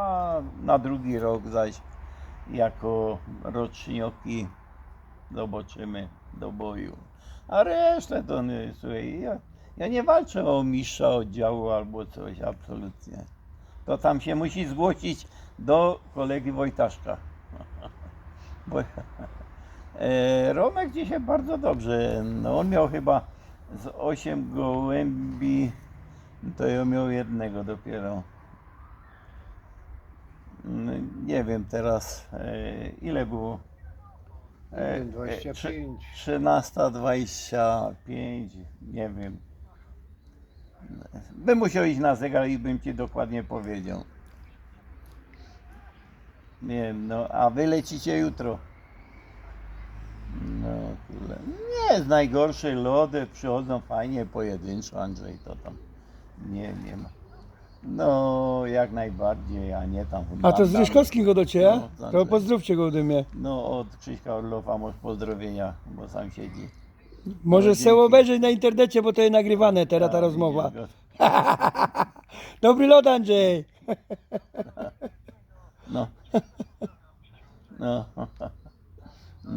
A na drugi rok zaś jako rocznioki zobaczymy do boju. A resztę to nie, słuchaj, ja, ja nie walczę o mistrza oddziału albo coś, absolutnie. To tam się musi zgłosić do kolegi Wojtaszka. Bo, e, Romek dzisiaj bardzo dobrze. No, on miał chyba z 8 gołębi, to ja miał jednego dopiero. Nie wiem teraz e, ile było. E, Nie wiem, 25. 13.25, nie wiem. Bym musiał iść na zegar i bym ci dokładnie powiedział. Nie wiem, no a wy lecicie jutro. No tyle. Nie jest najgorszy lody, przychodzą fajnie pojedynczo, Andrzej, to tam nie, nie ma. No, jak najbardziej, a nie tam A to z tam- go do ciebie? No, to tak. pozdrówcie go ode mnie. No, od Krzyśka Orlowa może pozdrowienia, bo sam siedzi. Może se obejrzeć na internecie, bo to jest nagrywane teraz ta tak, rozmowa. Dobry lot Andrzej! No. No. no.